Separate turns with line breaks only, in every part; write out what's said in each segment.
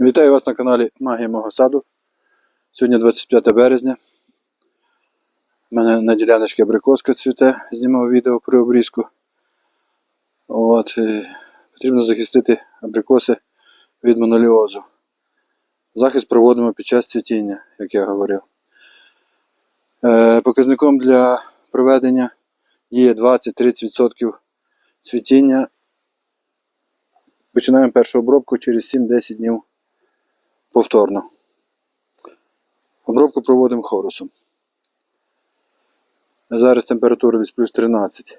Вітаю вас на каналі Магія мого саду. Сьогодні 25 березня. У мене на діляночці абрикоска цвіте, знімав відео про обрізку. От, потрібно захистити абрикоси від моноліозу. Захист проводимо під час цвітіння, як я говорив. Е, показником для проведення є 20-30% цвітіння. Починаємо першу обробку через 7-10 днів повторно. Обробку проводимо хорусом. Зараз температура десь плюс 13.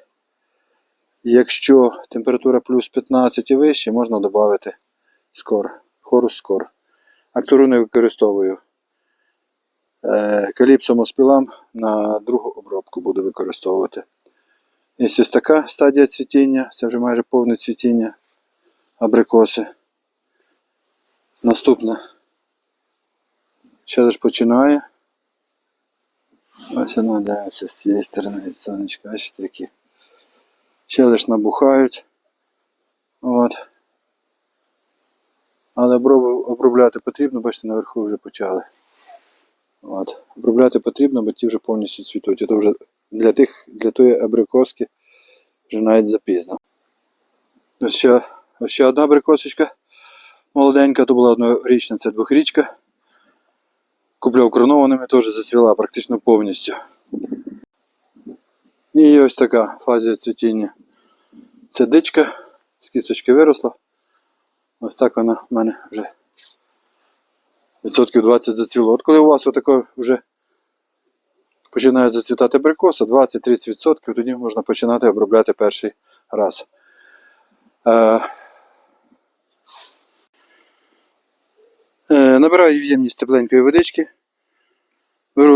Якщо температура плюс 15 і вище, можна додати скор. Хорус скор. Актору не використовую. Е, Каліпсом оспілам на другу обробку буду використовувати. Є ось така стадія цвітіння, це вже майже повне цвітіння абрикоси. Наступна. Лиш починає. Ось воно дивиться з цієї сторони від сонечка. Бачите, які. Ще лиш набухають. От. Але обробляти потрібно, бачите, наверху вже почали. От. Обробляти потрібно, бо ті вже повністю цвітуть. То вже для тих, для тої абрикоски вже навіть запізно. Ось ще, ще одна абрикосочка. Молоденька, то була однорічна, це двохрічка. Купляв кронованими, теж зацвіла практично повністю. І ось така фазія цвітіння. Це дичка, з кісточки виросла. Ось так вона в мене вже відсотків 20 зацвіло. От коли у вас отако вже починає зацвітати абрикоса, 20-30%, тоді можна починати обробляти перший раз. Е, Е, Набираю ємність тепленької водички.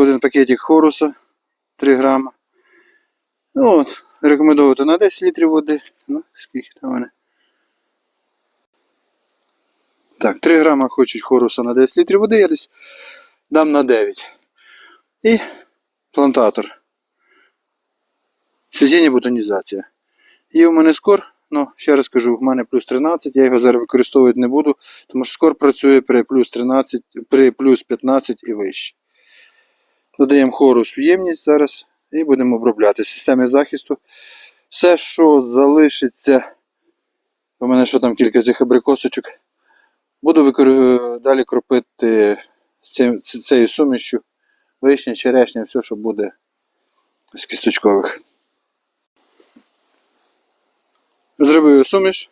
Один пакетик хоруса 3 грама. Ну, от, рекомендовувати на 10 літрів води. Ну, скільки там вони. Так, 3 грама хочуть хоруса на 10 літрів води, я десь дам на 9. І плантатор. Сидіння бутонізація. Є у мене скор, ну, ще раз кажу, в мене плюс 13, я його зараз використовувати не буду, тому що скор працює при плюс 13, при плюс 15 і вище. Додаємо хорус в ємність зараз і будемо обробляти системи захисту. Все, що залишиться, у мене що там кілька цих абрикосочок, буду викор- далі кропити цим- цією сумішю вишня, черешня, все, що буде з кісточкових. Зробив суміш,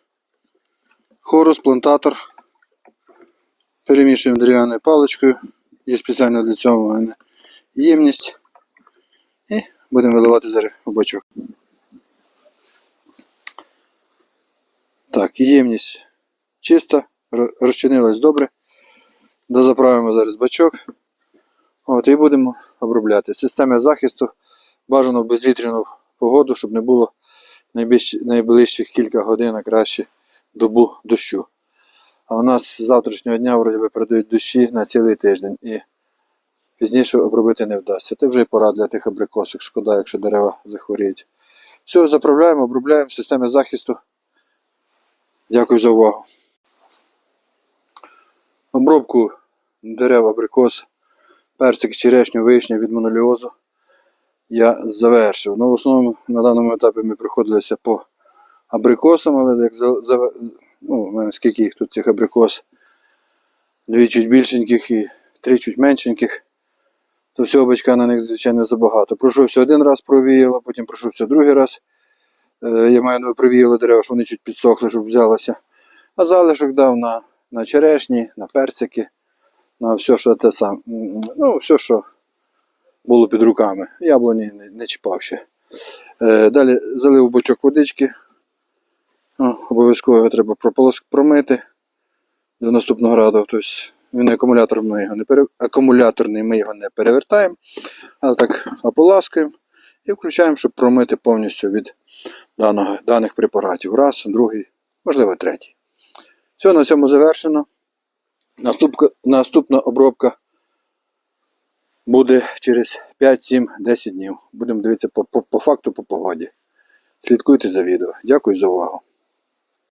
хорус, плантатор. Перемішуємо дерев'яною паличкою. Є спеціально для цього у мене ємність. І будемо виливати зараз у бачок. Так, ємність чиста, розчинилась добре. Дозаправимо зараз бачок. От, і будемо обробляти. Системи захисту бажано в безвітряну погоду, щоб не було найближчих кілька годин, а краще добу дощу. А у нас з завтрашнього дня вроді би передають дощі на цілий тиждень пізніше обробити не вдасться. Це вже і пора для тих абрикосок, шкода, якщо дерева захворіють. Все, заправляємо, обробляємо системи захисту. Дякую за увагу. Обробку дерев абрикос, персик, черешню, вишню від моноліозу я завершив. Ну, в основному на даному етапі ми проходилися по абрикосам, але як за, за, ну, у мене скільки їх тут цих абрикос, дві чуть більшеньких і три чуть меншеньких, то всього бачка на них, звичайно, забагато. Пройшовся один раз провіяло, потім пройшовся другий раз. Е, я маю на провіяло дерева, що вони чуть підсохли, щоб взялося. А залишок дав на, на черешні, на персики, на все, що те саме. Ну, все, що було під руками. Яблуні не, не чіпав ще. Е, далі залив бочок водички. Обов'язково його треба промити до наступного раду. Тобто він акумулятор, ми його не пере... акумуляторний, ми його не перевертаємо, але так ополаскуємо і включаємо, щоб промити повністю від даного, даних препаратів. Раз, другий, можливо, третій. Все, на цьому завершено. Наступка, наступна обробка буде через 5, 7, 10 днів. Будемо дивитися по, по, по факту, по погоді. Слідкуйте за відео. Дякую за увагу.